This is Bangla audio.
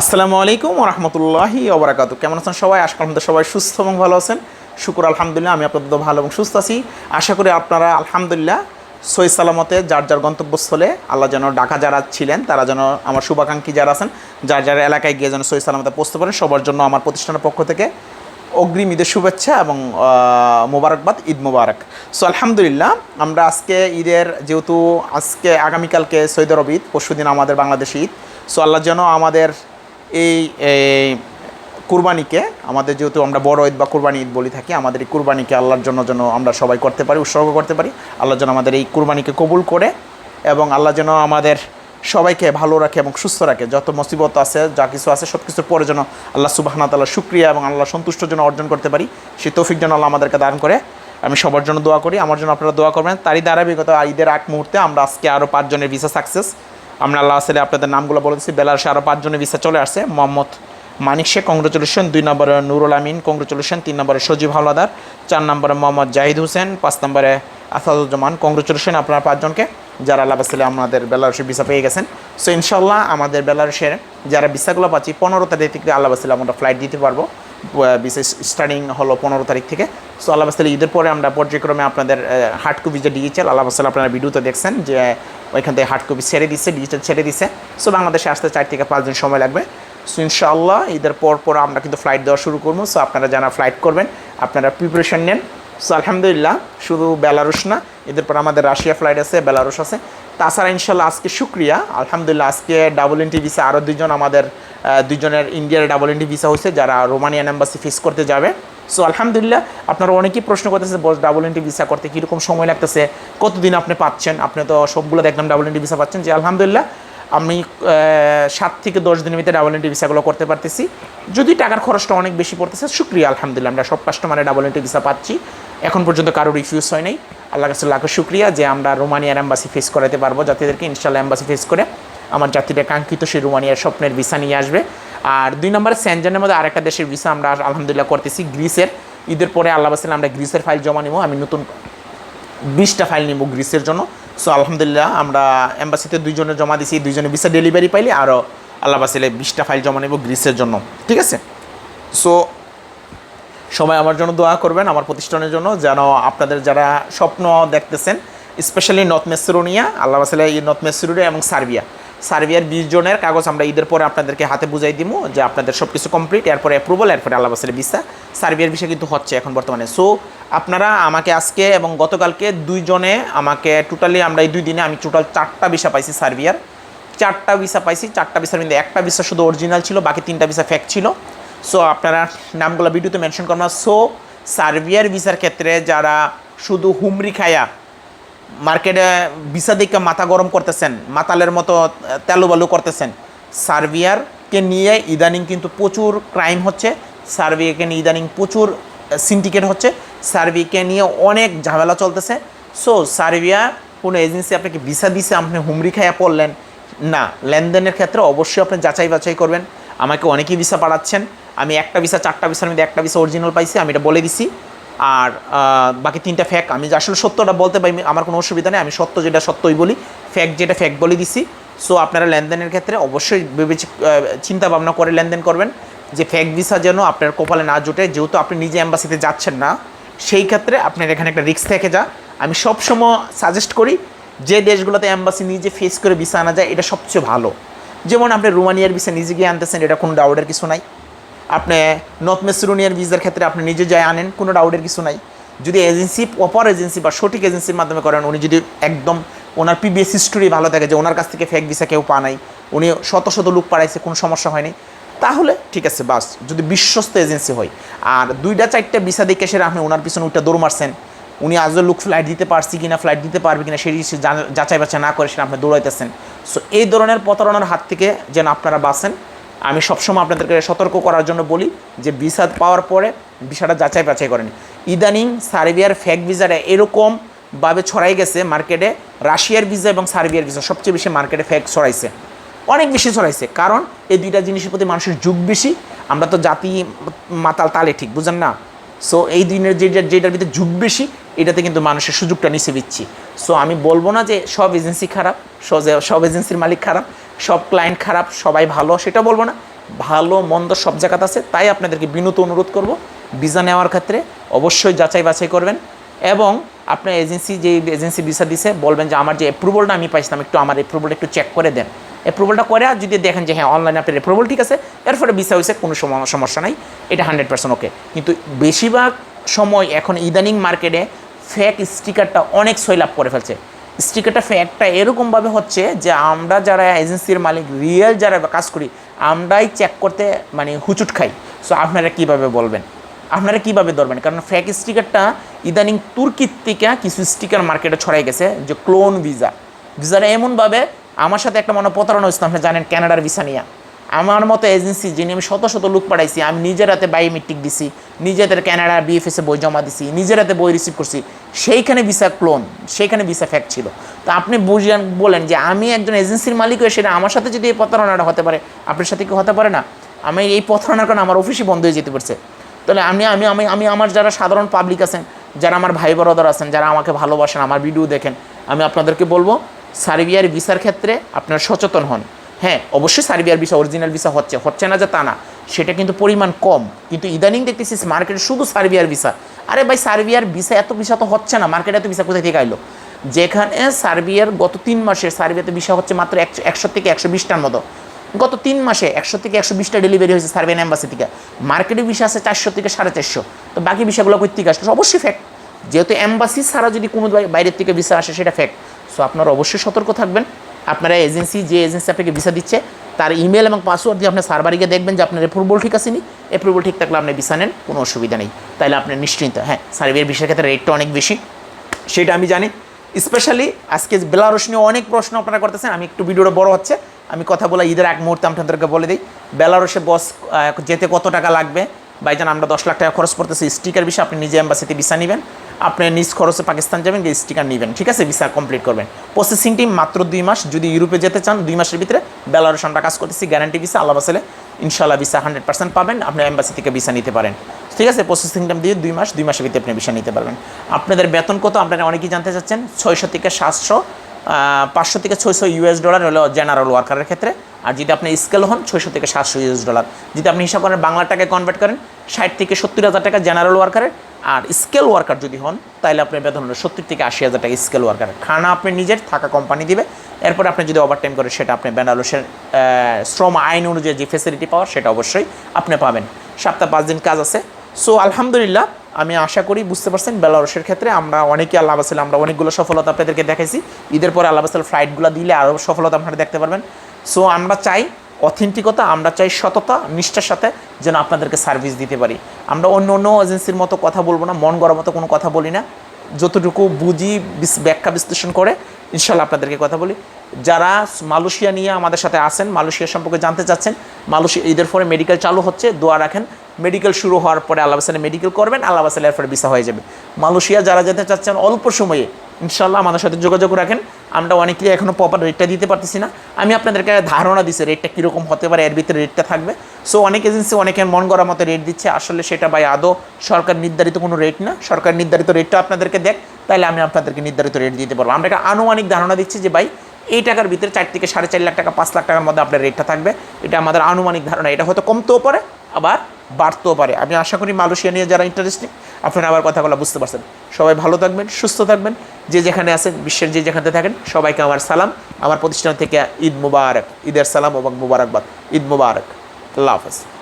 আসসালামু আলাইকুম রহমতুল্লাহি ওবরাকাতু কেমন আছেন সবাই? আশা করি সবাই সুস্থ এবং ভালো আছেন। শুকুর আলহামদুলিল্লাহ, আমি আপনাদের ভালো এবং সুস্থ আছি। আশা করি আপনারা আলহামদুলিল্লাহ সই সালামতে যার যার গন্তব্যস্থলে আল্লাহ যেন ডাকা যারা ছিলেন, তারা যেন আমার শুভাকাঙ্ক্ষী যারা আছেন, যার যার এলাকায় গিয়ে যেন সই সালামতে পৌঁছতে পারেন, সবার জন্য আমার প্রতিষ্ঠানের পক্ষ থেকে অগ্রিম ঈদের শুভেচ্ছা এবং মোবারকবাদ, ঈদ মোবারক। সো আলহামদুলিল্লাহ, আমরা আজকে ঈদের যেহেতু আজকে আগামীকালকে সৈদ আরব ঈদ, পরশুদিন আমাদের বাংলাদেশ ঈদ। সো আল্লাহ যেন আমাদের এই কুরবানিকে, আমাদের যেহেতু আমরা বড় ঈদ বা কুরবানি ঈদ বলি থাকি, আমাদের এই কুরবানিকে আল্লাহর জন্য যেন আমরা সবাই করতে পারি, উৎসর্গ করতে পারি। আল্লাহ যেন আমাদের এই কুরবানিকে কবুল করে এবং আল্লাহ যেন আমাদের সবাইকে ভালো রাখে এবং সুস্থ রাখে। যত মুসিবত আছে, যা কিছু আছে সব কিছুর পরে যেন আল্লাহ সুবাহনা তাল্লাহ শুক্রিয়া এবং আল্লাহ সন্তুষ্ট যেন অর্জন করতে পারি, সেই তৌফিক যেন আল্লাহ আমাদেরকে দান করে। আমি সবার জন্য দোয়া করি। আমার জন্য আপনারা দোয়া করবেন। তারই ধারাবাহিকতা ঈদের আগ মুহূর্তে আমরা আজকে আরও পাঁচজনের ভিসা সাকসেস আমরা আল্লাহ আসলে আপনাদের নামগুলো বলে দিচ্ছি বেলারসে আরও পাঁচজনের ভিসা চলে আসছে। মোহাম্মদ মানিক শেখ কংগ্রেচুলেশন দুই নম্বরে নুরুল আমিন কংগ্রেচুলেশন তিন নম্বরে সজীব হাওলাদার। চার নম্বরে মোহাম্মদ জাহিদ হোসেন। পাঁচ নম্বরে আসাদুজ্জামান। কংগ্রেচুলেশন আপনার পাঁচজনকে। যারা আল্লাহ আসলে আমাদের বেলারসে ভিসা পেয়ে গেছেন। সো ইনশাল্লাহ আমাদের বেলারসের যারা ভিসাগুলো পাচ্ছি, পনেরো তারিখ থেকে আল্লাহ আসলে আমরা ফ্লাইট দিতে পারব। বিশেষ স্টার্টিং হলো পনেরো তারিখ থেকে। সো আল্লাহ আসলে ঈদের পরে আমরা পর্যায়ক্রমে আপনাদের হার্ড কপি যে ডিজিটাল আল্লাহ আসলে আপনারা ভিডিওতে দেখছেন যে ওইখান থেকে হার্ড কপি ছেড়ে দিচ্ছে ডিজিটাল ছেড়ে দিচ্ছে সো বাংলাদেশে আসতে চার থেকে পাঁচ দিন সময় লাগবে। সো ইনশাআল্লাহ, ঈদের পর পর আমরা কিন্তু ফ্লাইট দেওয়া শুরু করব। সো আপনারা যারা ফ্লাইট করবেন, আপনারা প্রিপারেশন নেন। সো আলহামদুলিল্লাহ, শুধু বেলারুশ না এদের পর আমাদের রাশিয়া ফ্লাইট আছে, বেলারুশ আছে। তাছাড়া ইনশাল্লাহ আজকে শুক্রিয়া। আলহামদুলিল্লাহ, আজকে ডাবল এন্টি ভিসা আরও দুজন আমাদের দুজনের ইন্ডিয়ার ডাবল এন্টি ভিসা হয়েছে, যারা রোমানিয়ান এম্বাসি ফিস করতে যাবে। সো আলহামদুলিল্লাহ আপনারা অনেকেই প্রশ্ন করতেছে, বস ডাবল এন্টি ভিসা করতে কীরকম সময় লাগতেছে? কতদিন আপনি পাচ্ছেন? আপনি তো সবগুলো দেখলাম ডাবল এন্টি ভিসা পাচ্ছেন। যে, আলহামদুলিল্লাহ, আমি সাত থেকে দশ দিনের ভিতরে ডাবল এন্টি ভিসাগুলো করতে পারতেছি। যদি টাকার খরচটা অনেক বেশি পড়তেছে, শুক্রিয়া, আলহামদুলিল্লাহ, আমরা সব কাস্টমারে ডাবল এন্টি ভিসা পাচ্ছি। এখন পর্যন্ত কারও রিফিউজ হয় নাই। আল্লাহ কাছে লাখো শুক্রিয়া যে, আমরা রোমানিয়ার অ্যাম্বাসি ফেস করাতে পারব। যাত্রীদেরকে ইনশাল্লাহ অ্যাম্বাসি ফেস করে আমার যাত্রীরা কাঙ্ক্ষিত সেই রোমানিয়ার স্বপ্নের ভিসা নিয়ে আসবে। আর দুই নম্বরে স্যানজনের মধ্যে আরেকটা দেশের ভিসা আমরা আলহামদুলিল্লাহ করতেছি, গ্রিসের। ঈদের পরে আল্লাহ বাসিল আমরা গ্রিসের ফাইল জমা নিব, আমি নতুন বিশটা ফাইল নিব গ্রিসের জন্য। সো আলহামদুলিল্লাহ আমরা এম্বাসিতে দুইজনে জমা দিছি, দুইজনে ভিসা ডেলিভারি পাইলে আরও আল্লাহ বাসিলে বিশটা ফাইল জমা নেব গ্রিসের জন্য। ঠিক আছে? সো সবাই আমার জন্য দোয়া করবেন, আমার প্রতিষ্ঠানের জন্য, যেন আপনাদের যারা স্বপ্ন দেখতেছেন স্পেশালি নর্থ মেসরোনিয়া আল্লাহ বাসালে নর্থ মেসরোনিয়া এবং সার্বিয়া সার্বিয়ার বিশ জনের কাগজ আমরা ঈদের পরে আপনাদেরকে হাতে বুঝাই দিব যে আপনাদের সব কিছু কমপ্লিট এরপরে অ্যাপ্রুভাল এরপরে আল্লাহ বাসালে ভিসা সার্বিয়ার বিষয় কিন্তু হচ্ছে এখন বর্তমানে। সো আপনারা আমাকে আজকে এবং গতকালকে দুইজনে আমাকে টোটালি আমরা এই দুই দিনে আমি টোটাল চারটা ভিসা পাইছি সার্বিয়ার চারটা ভিসা পাইছি, চারটা ভিসার মধ্যে একটা ভিসা শুধু অরিজিনাল ছিল, বাকি তিনটা ভিসা ফেক ছিল। সো আপনারা নামগুলো ভিডিওতে মেনশন করবেন সো সার্বিয়ার ভিসার ক্ষেত্রে যারা শুধু হুমরি খায়া মার্কেটে ভিসা দেখে মাথা গরম করতেছেন, মাতালের মতো তেলু বালু করতেছেন। সার্বিয়ারকে নিয়ে ইদানিং কিন্তু প্রচুর ক্রাইম হচ্ছে, সার্বিয়াকে নিয়ে ইদানিং প্রচুর সিন্ডিকেট হচ্ছে, সার্বিয়াকে নিয়ে অনেক ঝামেলা চলতেছে। সো সার্বিয়া কোনো এজেন্সি আপনাকে ভিসা দিছে, আপনি হুমরি খাইয়া পড়লেন, না, লেনদেনের ক্ষেত্রে অবশ্যই আপনি যাচাই বাছাই করবেন। আমাকে অনেকেই ভিসা পাঠাচ্ছেন, আমি একটা ভিসা, চারটা ভিসার মধ্যে একটা ভিসা অরিজিনাল পাইছি, আমি এটা বলে দিছি। আর বাকি তিনটা ফ্যাক আমি যে আসলে সত্যটা বলতে পারি আমার কোনো অসুবিধা নেই, আমি সত্য যেটা সত্যই বলি ফ্যাক যেটা ফ্যাক বলে দিছি। সো আপনারা লেনদেনের ক্ষেত্রে অবশ্যই বিবেচ চিন্তা ভাবনা করে লেনদেন করবেন, যে ফ্যাক ভিসা যেন আপনার কপালে না জোটে, যেহেতু আপনি নিজে অ্যাম্বাসিতে যাচ্ছেন না, সেই ক্ষেত্রে আপনার এখানে একটা রিস্ক থেকে যা। আমি সবসময় সাজেস্ট করি, যে দেশগুলোতে অ্যাম্বাসি নিজে ফেস করে ভিসা আনা যায়, এটা সবচেয়ে ভালো। যেমন আপনি রোমানিয়ার ভিসা নিজে গিয়ে আনতেছেন, এটা কোনো ডাউটের কিছু নাই। আপনি নর্থ মেসিডোনিয়ার ভিসার ক্ষেত্রে আপনি নিজে যায় আনেন, কোনো ডাউটের কিছু নাই। যদি এজেন্সি অপর এজেন্সি বা সঠিক এজেন্সির মাধ্যমে করেন, উনি যদি একদম ওনার পিবিএস হিস্টোরি ভালো থাকে যে ওনার কাছ থেকে ফেক ভিসা কেউ পা নাই, উনি শত শত লোক পাড়াইছে, কোনো সমস্যা হয়নি, তাহলে ঠিক আছে, বাস, যদি বিশ্বস্ত এজেন্সি হয়। আর দুইটা চারটা ভিসা দেখে সেরা আপনি ওনার পিছনে ওইটা দৌড় মারছেন, উনি আজও লুক ফ্লাইট দিতে পারছি কিনা ফ্লাইট দিতে পারবে কিনা, সেই যাচাই বাছাই না করে সেটা আপনি দৌড়াইতেছেন। সো এই ধরনের প্রতারণার হাত থেকে যেন আপনারা বাঁচেন আমি সবসময় আপনাদেরকে সতর্ক করার জন্য বলি যে ভিসা পাওয়ার পরে ভিসাটা যাচাই বাছাই করেন। ইদানিং সার্বিয়ার ফেক ভিসাটা এরকম ভাবে ছড়াই গেছে মার্কেটে। রাশিয়ার ভিসা এবং সার্বিয়ার ভিসা সবচেয়ে বেশি মার্কেটে ফেক ছড়াইছে। অনেক বেশি ছড়াইছে। কারণ এই দুইটা জিনিসের প্রতি মানুষের যুগ বেশি। আমরা তো জাতি মাতাল তালে ঠিক, বুঝেন না? সো এই দিনের যেটা যেটার ভিতরে যুগ বেশি, এটাতে কিন্তু মানুষের সুযোগটা নিচে দিচ্ছি। সো আমি বলব না যে সব এজেন্সি খারাপ, সব এজেন্সির মালিক খারাপ। সব ক্লায়েন্ট খারাপ, সবাই ভালো, সেটা বলব না। ভালো, মন্দ সব জায়গাতে আছে, তাই আপনাদেরকে বিনত অনুরোধ করব। ভিসা নেওয়ার ক্ষেত্রে অবশ্যই যাচাই বাছাই করবেন এবং আপনার এজেন্সি যে এজেন্সি ভিসা দিছে, বলবেন যে আমার যে অ্যাপ্রুভালটা আমি পাইছিলাম, একটু আমার অ্যাপ্রুভালটা একটু চেক করে দেন। অ্যাপ্রুভালটা করে আর যদি দেখেন যে হ্যাঁ অনলাইনে আপনার অ্যাপ্রুভাল ঠিক আছে, এরপরে ভিসা হয়েছে কোনো সমস্যা নাই, এটা হান্ড্রেড পার্সেন্ট ওকে কিন্তু বেশিরভাগ সময় এখন ইদানিং মার্কেটে ফেক স্টিকারটা অনেক সই লাভ করে ফেলছে। স্টিকারটা ফ্যাক্টটা এরকমভাবে হচ্ছে যে আমরা যারা এজেন্সির মালিক রিয়েল যারা কাজ করি, আমরাই চেক করতে মানে হুচুট খাই। সো আপনারা কীভাবে বলবেন? আপনারা কীভাবে ধরবেন? কারণ ফ্যাক স্টিকারটা ইদানিং তুর্কির থেকে কিছু স্টিকার মার্কেটে ছড়াই গেছে যে ক্লোন ভিসা ভিসাটা এমনভাবে, আমার সাথে একটা মনে প্রতারণা হয়েছিল, আপনি জানেন ক্যানাডার ভিসা নিয়ে। আমার মতো এজেন্সি যিনি আমি শত শত লোক পাঠাইছি, আমি নিজের হাতে বায়োমেট্রিক দিছি নিজেদের ক্যানাডা বিএফএসে বই জমা দিছি, নিজের হাতে বই রিসিভ করছি, সেইখানে ভিসা ক্লোন সেইখানে ভিসা ফ্যাক্ট ছিল। তো আপনি বুঝলেন বলেন যে আমি একজন এজেন্সির মালিক হয়ে সেটা আমার সাথে যদি এই প্রতারণাটা হতে পারে, আপনার সাথে কি হতে পারে না? আমি এই প্রতারণার কারণে আমার অফিসই বন্ধ হয়ে যেতে পারছে। তাহলে আমি আমি আমি আমি আমার যারা সাধারণ পাবলিক আছেন, যারা আমার ভাই বড়দার আছেন, যারা আমাকে ভালোবাসেন, আমার ভিডিও দেখেন, আমি আপনাদেরকে বলব, সার্বিয়ার ভিসার ক্ষেত্রে আপনারা সচেতন হন। হ্যাঁ অবশ্যই সার্বিয়ার ভিসা অরিজিনাল ভিসা হচ্ছে হচ্ছে না যে তা না। সেটা কিন্তু পরিমাণ কম। কিন্তু ইদানিং দেখতেছিস মার্কেটে শুধু সার্বিয়ার ভিসা। আরে ভাই, সার্বিয়ার ভিসা এত ভিসা তো হচ্ছে না। মার্কেটে এত ভিসা কোথায় থেকে আইলো? যেখানে সার্বিয়ার গত তিন মাসে, সার্বিয়াতে ভিসা হচ্ছে মাত্র একশো একশো থেকে একশো বিশটার মতো। গত তিন মাসে একশো থেকে একশো বিশটা ডেলিভারি হয়েছে সার্বিয়ান অ্যাম্বাসি থেকে। মার্কেটে ভিসা আছে চারশো থেকে সাড়ে চারশো। তো বাকি ভিসাগুলো কই থেকে আসলো? অবশ্যই ফ্যাক্ট যেহেতু অ্যাম্বাসি ছাড়া যদি কোনো বাইরের থেকে ভিসা আসে, সেটা ফ্যাক্ট সো আপনারা অবশ্যই সতর্ক থাকবেন। আপনারা এজেন্সি, যে এজেন্সি আপনাকে ভিসা দিচ্ছে, তার ইমেল এবং পাসওয়ার্ড দিয়ে আপনার সার্ভারে গিয়ে দেখবেন যে আপনার অ্যাপ্রুভাল ঠিক আছে নি। অ্যাপ্রুভাল ঠিক থাকলে আপনি ভিসা নেন, কোনো অসুবিধা নেই। তাহলে আপনি নিশ্চিন্ত। হ্যাঁ সার্বিয়ার ভিসার ক্ষেত্রে রেটটা অনেক বেশি। সেটা আমি জানি। স্পেশালি আজকে বেলারুশ নিয়ে অনেক প্রশ্ন আপনারা করতেছেন। আমি একটু ভিডিওটা বড় হচ্ছে। আমি কথা বলে ঈদের এক মুহূর্তে আপনাদেরকে বলে দিই। বেলারুশে বস যেতে কত টাকা লাগবে? ভাইজান, আমরা দশ লাখ টাকা খরচ করতেছি। স্টিকার বিষয়ে আপনি নিজে এম্বাসিতে ভিসা নেবেন। আপনি নিজ খরচে পাকিস্তান যাবেন, গিয়ে স্টিকার নেবেন। ঠিক আছে? ভিসা কমপ্লিট করবেন। প্রসেসিং টিম মাত্র দুই মাস। যদি ইউরোপে যেতে চান, দুই মাসের ভিতরে বেলারুশ আমরা কাজ করতেছি গ্যারান্টি ভিসা আল্লাহ বাসালে ইনশাল্লাহ ভিসা হান্ড্রেড পার্সেন্ট পাবেন। আপনি এম্বাসি থেকে ভিসা নিতে পারেন। ঠিক আছে? প্রসেসিং টাইম দিয়ে দুই মাস, দুই মাসের ভিতরে আপনি ভিসা নিতে পারবেন। আপনাদের বেতন কত? আপনারা অনেকেই জানতে চাচ্ছেন, ছয়শো থেকে সাতশো পাঁচশো থেকে ছয়শো ইউএস ডলার হলো জেনারেল ওয়ার্কারের ক্ষেত্রে। আর যদি আপনি স্কেল হন, ছয়শো থেকে সাতশো ইউএস ডলার যদি আপনি হিসাব করেন বাংলা টাকায় কনভার্ট করেন, ষাট থেকে সত্তর হাজার টাকা জেনারেল ওয়ার্কারের আর স্কেল ওয়ার্কার যদি হন তাহলে আপনার বেতন হলো সত্তর থেকে আশি হাজার টাকা স্কেল ওয়ার্কার খানা আপনি নিজের, থাকা কোম্পানি দিবে। এরপর আপনি যদি ওভার টাইম করেন, সেটা আপনি বেনারসের শ্রম আইন অনুযায়ী যে ফেসিলিটি পাওয়ার সেটা অবশ্যই আপনি পাবেন। সপ্তাহ পাঁচ দিন কাজ আছে। সো আলহামদুলিল্লাহ, আমি আশা করি বুঝতে পারছেন, বেলারসের ক্ষেত্রে আমরা অনেকে আল্লাহ আমরা অনেকগুলো সফলতা আপনাদেরকে দেখাইছি। ঈদের পরে আল্লাহ ফ্লাইটগুলো দিলে আরও সফলতা আপনারা দেখতে পারবেন। সো আমরা চাই অথেন্টিকতা আমরা চাই সততা, নিষ্ঠার সাথে যেন আপনাদেরকে সার্ভিস দিতে পারি। আমরা অন্য অন্য এজেন্সির মতো কথা বলব না, মন গড়ার মতো কোনো কথা বলি না। যতটুকু বুঝি, বিস- ব্যাখ্যা, বিশ্লেষণ করে, ইনশাল্লাহ আপনাদেরকে কথা বলি। যারা মালয়েশিয়া নিয়ে আমাদের সাথে আসেন মালয়েশিয়া সম্পর্কে জানতে চাচ্ছেন, মালয়েশিয়া, ঈদের পরে মেডিকেল চালু হচ্ছে, দোয়া রাখেন। মেডিকেল শুরু হওয়ার পরে আল্লাহ বাসালে মেডিকেল করবেন, আল্লাহ বাসালে এরপরে ভিসা হয়ে যাবে। মালয়েশিয়া যারা যেতে চাচ্ছেন, অল্প সময়ে, ইনশাল্লাহ আমাদের সাথে যোগাযোগ রাখেন। আমরা অনেকেই এখনও প্রপার রেটটা দিতে পারতেছি না। আমি আপনাদেরকে ধারণা দিচ্ছি রেটটা কীরকম হতে পারে, এর ভিতরে রেটটা থাকবে। সো অনেক এজেন্সি অনেকের মন করার মতো রেট দিচ্ছে। আসলে সেটা বাই আদৌ সরকার নির্ধারিত কোনো রেট না। সরকার নির্ধারিত রেটটা আপনাদেরকে দেখ তাহলে আমি আপনাদেরকে নির্ধারিত রেট দিতে পারব। আমরা একটা আনুমানিক ধারণা দিচ্ছি যে ভাই, এই টাকার ভিতরে চার থেকে সাড়ে চার লাখ টাকা, পাঁচ লাখ টাকার মধ্যে আপনার রেটটা থাকবে। এটা আমাদের আনুমানিক ধারণা। এটা হয়তো কমতেও পারে, আবার বাড়তেও পারে। আমি আশা করি মালয়েশিয়া নিয়ে যারা ইন্টারেস্টিং আপনারা আমার কথাগুলো বুঝতে পারছেন। সবাই ভালো থাকবেন, সুস্থ থাকবেন। যে যেখানে আছেন, বিশ্বের যে যেখানে থাকেন, সবাইকে আমার সালাম। আমার প্রতিষ্ঠান থেকে ঈদ মুবারক, ঈদের সালাম এবং মুবারকবাদ। ঈদ মুবারক। আল্লাহ হাফেজ।